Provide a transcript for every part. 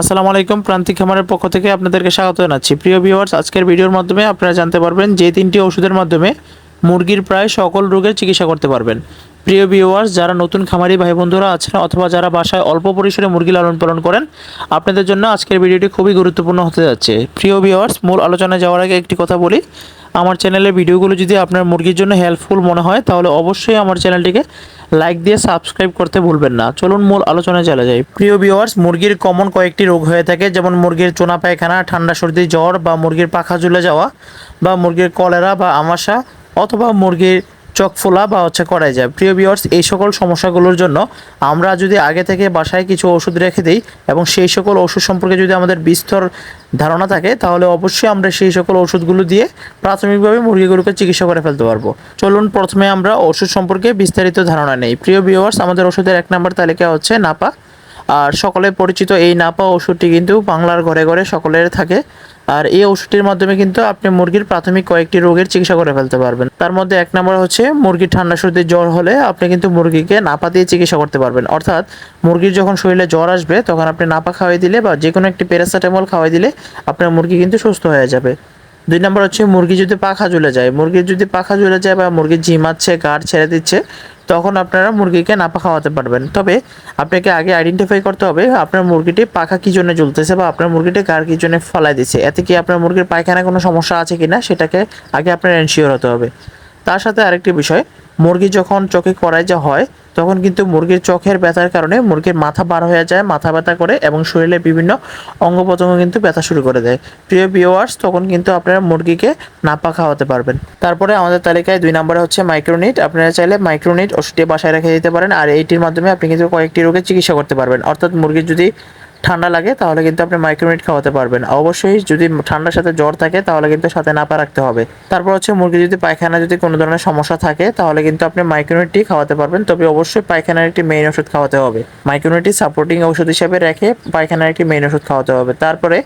আসসালামু আলাইকুম, প্রান্তিক খামারের পক্ষ থেকে আপনাদেরকে স্বাগত জানাচ্ছি। প্রিয় ভিউয়ার্স আজকের ভিডিওর মাধ্যমে আপনারা জানতে পারবেন যে তিনটি ওষুধের মাধ্যমে মুরগির প্রায় সকল রোগের চিকিৎসা করতে পারবেন। প্রিয় ভিউয়ার্স যারা নতুন খামারি ভাই বন্ধুরা আছেন অথবা যারা বাসায় অল্প পরিসরে মুরগি লালন পালন করেন, আপনাদের জন্য আজকের ভিডিওটি খুবই গুরুত্বপূর্ণ হতে যাচ্ছে। প্রিয় ভিউয়ার্স মূল আলোচনায় যাওয়ার আগে একটি কথা বলি। আমার চ্যানেলের ভিডিওগুলো যদি আপনার মুরগির জন্য হেল্পফুল মনে হয়, তাহলে অবশ্যই আমার চ্যানেলটিকে লাইক দিয়ে সাবস্ক্রাইব করতে ভুলবেন না। চলুন মূল আলোচনায় চলে যাই। প্রিয় ভিওয়ার্স মুরগির কমন কয়েকটি রোগ হয়ে থাকে, যেমন মুরগির চোনা পায়খানা, ঠান্ডা সর্দি জ্বর বা মুরগির পাখা ঝুলে যাওয়া বা মুরগির কলেরা বা আমাশা, অথবা মুরগির চোখ ফোলা বা হচ্ছে করাই যায় প্রিয় ভিউয়ার্স এই সকল সমস্যাগুলোর জন্য আমরা যদি আগে থেকে বাসায় কিছু ওষুধ রেখে দিই এবং সেই সকল ওষুধ সম্পর্কে যদি আমাদের বিস্তর ধারণা থাকে, তাহলে অবশ্যই আমরা সেই সকল ওষুধগুলো দিয়ে প্রাথমিকভাবে মুরগিগুলোকে চিকিৎসা করে ফেলতে পারব। চলুন প্রথমে আমরা ওষুধ সম্পর্কে বিস্তারিত ধারণা নেই। প্রিয় ভিউয়ার্স আমাদের ওষুধের এক নম্বর তালিকা হচ্ছে নাপা। আর সকলে পরিচিত এই নাপা ওষুধটি কিন্তু বাংলার ঘরে ঘরে সকলের থাকে। আর এই ওষুধটির মাধ্যমে কিন্তু আপনি মুরগির প্রাথমিক কয়েকটি রোগের চিকিৎসা করে ফেলতে পারবেন। তার মধ্যে এক নম্বর হচ্ছে মুরগির ঠান্ডা সর্দি, জ্বর হলে আপনি কিন্তু মুরগিকে নাপা দিয়ে চিকিৎসা করতে পারবেন। অর্থাৎ মুরগির যখন শরীরে জ্বর আসবে, তখন আপনি নাপা খাওয়াই দিলে বা যে কোনো একটি প্যারাসিটামল খাওয়াই দিলে আপনার মুরগি কিন্তু সুস্থ হয়ে যাবে। দুই নম্বর হচ্ছে মুরগি যদি পাখা ঝুলে যায় মুরগির যদি পাখা ঝুলে যায় বা মুরগি ঝিমাচ্ছে গাঢ় ছেড়ে দিচ্ছে তখন আপনারা মুরগিকে নাপা খাওয়াতে পারবেন। তবে আপনাকে আগে আইডেন্টিফাই করতে হবে, আপনার মুরগিটি পাখা কী জন্য জ্বলতেছে বা আপনার মুরগিটি কার কী জন্য ফলাই দিচ্ছে এতে কি আপনার মুরগির পায়খানা কোনো সমস্যা আছে কি না সেটাকে আগে আপনার এনশিওর হতে হবে। তার সাথে আরেকটি বিষয় মুরগি যখন চোখে করাই যা হয়, তখন কিন্তু মুরগির চোখের ব্যথার কারণে মুরগির মাথা বার হয়ে যায়, মাথা ব্যথা করে এবং শরীরে বিভিন্ন অঙ্গ প্রত্যঙ্গ কিন্তু ব্যথা শুরু করে দেয়। প্রিয় ভিওয়ার্স তখন কিন্তু আপনারা মুরগিকে নাপা খাওয়াতে পারবেন। তারপরে আমাদের তালিকায় দুই নম্বরে হচ্ছে মাইক্রোনিট আপনারা চাইলে মাইক্রোনিট ওষুধটি বাসায় রেখে দিতে পারেন, আর এইটির মাধ্যমে আপনি কিন্তু কয়েকটি রোগের চিকিৎসা করতে পারবেন। অর্থাৎ মুরগির যদি ঠান্ডা লাগে, তাহলে কিন্তু আপনি মাইক্রোনিট খাওয়াতে পারবেন। অবশ্যই যদি ঠান্ডার সাথে জ্বর থাকে, তাহলে কিন্তু সাথে নাপা রাখতে হবে। তারপর হচ্ছে মুরগি যদি পায়খানা যদি কোনো ধরনের সমস্যা থাকে, তাহলে কিন্তু আপনি মাইক্রোনিটটি খাওয়াতে পারবেন। তবে অবশ্যই পায়খানার একটি মেইন ওষুধ খাওয়াতে হবে। মাইক্রোনিটটি সাপোর্টিং ওষুধ হিসেবে রেখে পায়খানার একটি মেইন ওষুধ খাওয়াতে হবে। তারপরে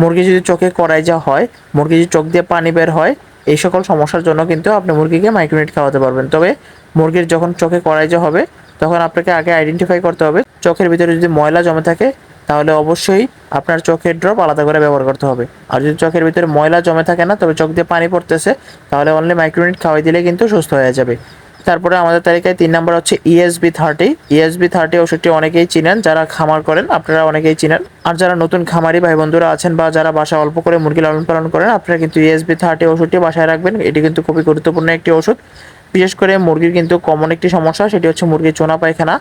মুরগি যদি চোখে কড়াই যা হয়, মুরগি যদি চোখ দিয়ে পানি বের হয়, এই সকল সমস্যার জন্য কিন্তু আপনি মুরগিকে মাইক্রোনিট খাওয়াতে পারবেন। তবে মুরগির যখন চোখে কড়াই যা হবে, তখন আপনাকে আগে আইডেন্টিফাই করতে হবে। চোখের ভিতরে যদি ময়লা জমে থাকে তাহলে অবশ্যই আপনার চোখের ড্রপ আলাদা করে ব্যবহার করতে হবে। আর যদি চোখের ভিতরে ময়লা জমে থাকে না, তবে চোখ দিয়ে পানি পড়তেছে, তাহলে অনলি মাইক্রোনিট খাওয়াই দিলে কিন্তু সুস্থ হয়ে যাবে। তারপরে আমাদের তালিকায় তিন নম্বর হচ্ছে E ESB thirty ESB thirty ওষুধটি অনেকেই চিনেন, যারা খামার করেন, আপনারা অনেকেই চিনেন। আর যারা নতুন খামারি ভাই বন্ধুরা আছেন বা যারা বাসা অল্প করে মুরগি লালন পালন করেন, আপনারা কিন্তু E ইএসবি থার্টি ওষুধটি বাসায় রাখবেন। এটি কিন্তু খুবই গুরুত্বপূর্ণ একটি ওষুধ। বিশেষ করে মুরগির কিন্তু কমন একটি সমস্যা, সেটি হচ্ছে মুরগির চোনা পায়খানা।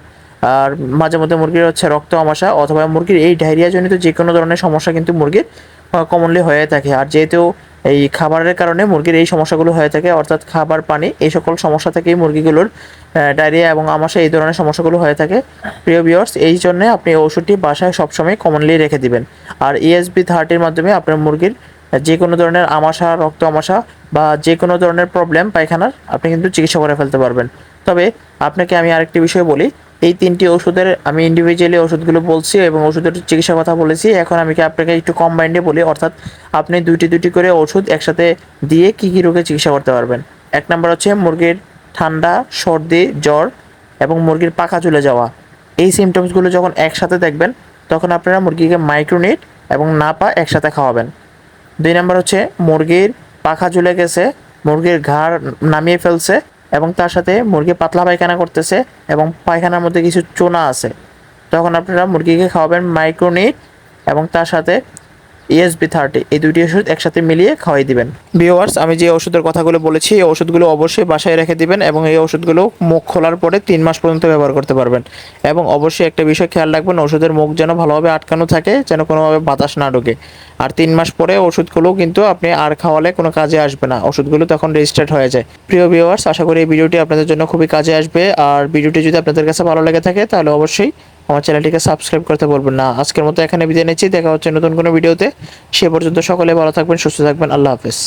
আর মাঝে মধ্যে মুরগির হচ্ছে রক্ত আমাশা অথবা মুরগির এই ডায়রিয়া জনিত যে কোনো ধরনের সমস্যা কিন্তু মুরগির কমনলি হয়ে থাকে। আর যেহেতু এই খাবারের কারণে মুরগির এই সমস্যাগুলো হয়ে থাকে, অর্থাৎ খাবার, পানি এই সকল সমস্যা থেকেই মুরগিগুলোর ডায়রিয়া এবং আমাশা এই ধরনের সমস্যাগুলো হয়ে থাকে। প্রিয় বিয়ার্স এই জন্য আপনি ওষুধটি বাসায় সবসময় কমনলি রেখে দিবেন। আর E ইএসবি থার্টির মাধ্যমে আপনার মুরগির যে কোনো ধরনের আমাশা, রক্ত আমাশা বা যে কোনো ধরনের প্রবলেম পায়খানার, আপনি কিন্তু চিকিৎসা করে ফেলতে পারবেন। তবে আপনাকে আমি আরেকটি বিষয় বলি এই তিনটি ওষুধের আমি ইন্ডিভিজুয়ালি ওষুধগুলো বলছি এবং ওষুধের চিকিৎসার কথা বলেছি। এখন আমি কি আপনাকে একটু কম্বাইন্ডে বলি? অর্থাৎ আপনি দুইটি দুইটি করে ওষুধ একসাথে দিয়ে কি কি রোগে চিকিৎসা করতে পারবেন? এক নম্বর হচ্ছে মুরগির ঠান্ডা, সর্দি, জ্বর এবং মুরগির পাখা চলে যাওয়া। এই সিমটমসগুলো যখন একসাথে দেখবেন, তখন আপনারা মুরগিকে মাইক্রোনিট এবং নাপা একসাথে খাওয়াবেন। দুই নম্বর হচ্ছে মুরগির পাখা ঝুলে গেছে, মুরগির ঘাড় নামিয়ে ফেলছে এবং তার সাথে মুরগি পাতলা পায়খানা করতেছে এবং পায়খানার মধ্যে কিছু চোনা আছে। তখন আপনারা মুরগিকে খাওয়াবেন মাইক্রোনিট এবং তার সাথে ইএসবি থার্টি এই দুটি ওষুধ একসাথে মিলিয়ে খাওয়াই দিবেন। ভিওয়ার্স আমি যে ওষুধের কথাগুলো বলেছি, এই ওষুধগুলো অবশ্যই বাসায় রেখে দিবেন এবং এই ওষুধগুলো মুখ খোলার পরে তিন মাস পর্যন্ত ব্যবহার করতে পারবেন। এবং অবশ্যই একটা বিষয় খেয়াল রাখবেন, ওষুধের মুখ যেন ভালোভাবে আটকানো থাকে, যেন কোনোভাবে বাতাস না ঢোকে। আর তিন মাস পরে ওষুধগুলো কিন্তু আপনি আর খাওয়ালে কোনো কাজে আসবে না, ওষুধগুলো তখন রেজিস্টার্ড হয়ে যায়। প্রিয় ভিউয়ার্স আশা করি এই ভিডিওটি আপনাদের জন্য খুবই কাজে আসবে। আর ভিডিওটি যদি আপনাদের কাছে ভালো লেগে থাকে, তাহলে অবশ্যই আমার চ্যানেলটিকে সাবস্ক্রাইব করতে বলবেন না। আজকের মতো এখানে বিদায় নিচ্ছি। দেখা হচ্ছে নতুন কোনো ভিডিওতে। সে পর্যন্ত সকলে ভালো থাকবেন, সুস্থ থাকবেন। আল্লাহ হাফেজ।